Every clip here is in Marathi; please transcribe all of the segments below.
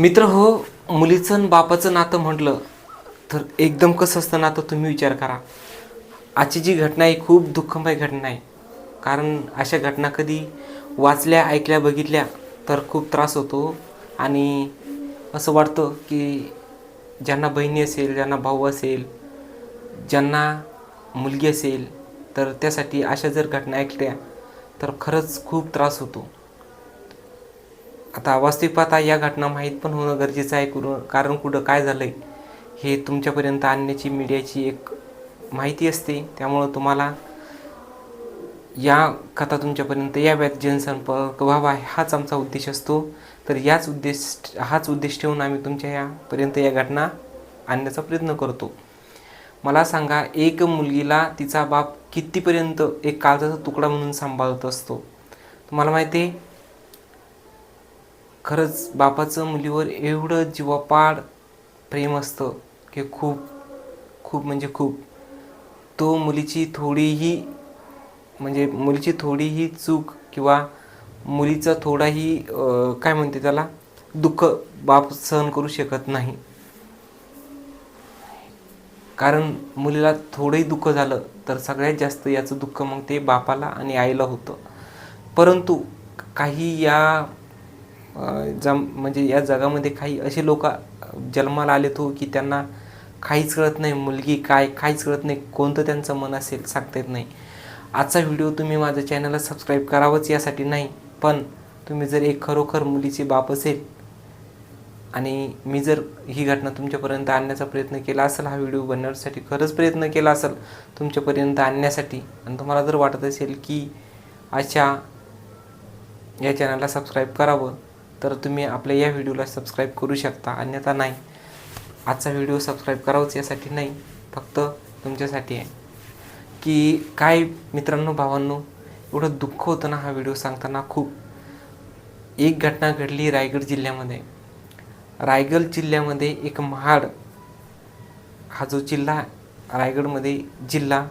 मित्र हो मुलीचं आणि बापाचं नातं म्हटलं तर एकदम कसं असतं नातं तुम्ही विचार करा. आजची जी घटना आहे खूप दुःखमय घटना आहे. कारण अशा घटना कधी वाचल्या ऐकल्या बघितल्या तर खूप त्रास होतो. आणि असं वाटतं की ज्यांना बहिणी असेल ज्यांना भाऊ असेल ज्यांना मुलगी असेल तर त्यासाठी अशा जर घटना ऐकल्या तर खरंच खूप त्रास होतो. आता वास्तविक पाहता या घटना माहीत पण होणं गरजेचं आहे. कुठं कारण कुठं काय झालं आहे हे तुमच्यापर्यंत आणण्याची मीडियाची एक माहिती असते. त्यामुळं तुम्हाला या कथा तुमच्यापर्यंत याव्यात. जनसंपर्क व्हावा हाच आमचा उद्देश असतो. तर याच उद्देश हाच उद्देश ठेवून आम्ही तुमच्या यापर्यंत या घटना आणण्याचा प्रयत्न करतो. मला सांगा एक मुलगीला तिचा बाप कितीपर्यंत एक कागदाचा तुकडा म्हणून सांभाळत असतो? तुम्हाला माहिती आहे खरंच बापाचं मुलीवर एवढं जीवापाड प्रेम असतं की खूप खूप म्हणजे खूप. तो मुलीची थोडीही म्हणजे मुलीची थोडीही चूक किंवा मुलीचा थोडाही काय म्हणते त्याला दुःख बाप सहन करू शकत नाही. कारण मुलीला थोडंही दुःख झालं तर सगळ्यात जास्त याचं दुःख मग ते बापाला आणि आईला होतं. परंतु काही या जम म्हणजे या जगामध्ये काही असे लोक जन्माला आले तो की त्यांना काहीच कळत नाही मुलगी काय काहीच कळत नाही कोणतं त्यांचं मन असेल सांगता येत नाही. आजचा व्हिडिओ तुम्ही माझ्या चॅनलला सबस्क्राईब करावंच यासाठी नाही पण तुम्ही जर एक खरोखर मुलीचे बाप असेल आणि मी जर ही घटना तुमच्यापर्यंत आणण्याचा प्रयत्न केला असेल हा व्हिडिओ बनवण्यासाठी खरंच प्रयत्न केला असेल तुमच्यापर्यंत आणण्यासाठी आणि तुम्हाला जर वाटत असेल की अशा या चॅनलला सबस्क्राईब करावं तर तुम्ही आपल्या या व्हिडिओला सबस्क्राईब करू शकता. अन्यथा नाही. आजचा व्हिडिओ सबस्क्राईब करावंच यासाठी नाही. फक्त तुमच्यासाठी आहे. की काय मित्रांनो भावांनो एवढं दुःख होतं ना हा व्हिडिओ सांगताना खूप. एक घटना घडली रायगड जिल्ह्यामध्ये. रायगड जिल्ह्यामध्ये एक महाड हा जो जिल्हा रायगडमध्ये जिल्हा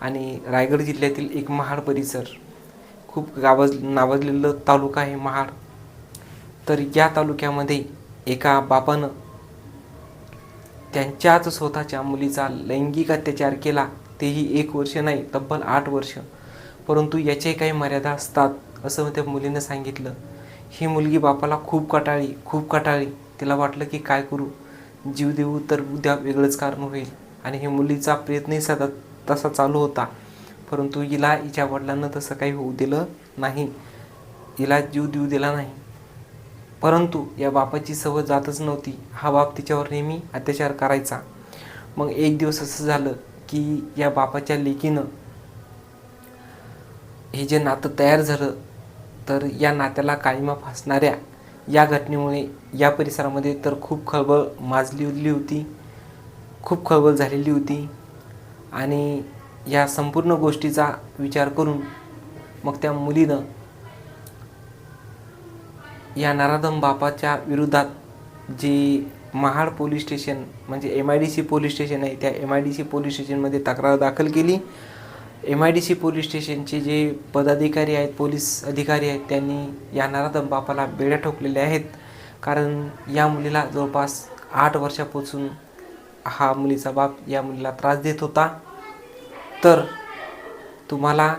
आणि रायगड जिल्ह्यातील एक महाड परिसर. खूप गावज नावाजलेलं तालुका आहे महाड. तर या तालुक्यामध्ये एका बापानं त्यांच्याच स्वतःच्या मुलीचा लैंगिक अत्याचार केला. तेही एक वर्ष नाही तब्बल आठ वर्ष. परंतु याचे काही मर्यादा असतात असं त्या मुलीनं सांगितलं. ही मुलगी बापाला खूप कटाळी खूप कटाळी. तिला वाटलं की काय करू? जीव देऊ तर उद्या वेगळंच कारण होईल. आणि हे मुलीचा प्रयत्नही सतत तसा चालू होता. परंतु हिला हिच्या वडिलांना तसं काही होऊ दिलं नाही. हिला जीव देऊ दिला नाही. परंतु या बापाची सवय जातच नव्हती. हा बाप तिच्यावर नेहमी अत्याचार करायचा. मग एक दिवस असं झालं की या बापाच्या लेकीनं हे जे नातं तयार झालं तर या नात्याला काळीमा फासणाऱ्या या घटनेमुळे या परिसरामध्ये तर खूप खळबळ माजली होती खूप खळबळ झालेली होती. आणि या संपूर्ण गोष्टीचा विचार करून मग त्या मुलीनं या नराधम बापाच्या विरोधात जे महाड पोलीस स्टेशन म्हणजे M I D C police station आहे त्या M I D C police स्टेशनमध्ये तक्रार दाखल केली. M I D C police स्टेशनचे जे पदाधिकारी आहेत पोलीस अधिकारी आहेत त्यांनी या नराधम बापाला बेड्या ठोकलेल्या आहेत. कारण या मुलीला जवळपास आठ वर्षापासून हा मुलीचा बाप या मुलीला त्रास देत होता. तर तुम्हाला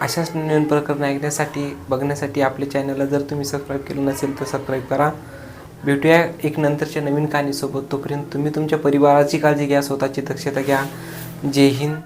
अशाच नवीन प्रकरण ऐकण्यासाठी बघण्यासाठी आपल्या चॅनलला जर तुम्ही सबस्क्राईब केलं नसेल तर सबस्क्राईब करा. भेटूया एक नंतरच्या नवीन कहाणीसोबत तोपर्यंत तुम्ही तुमच्या परिवाराची काळजी घ्या स्वतःची दक्षता घ्या. जय हिंद.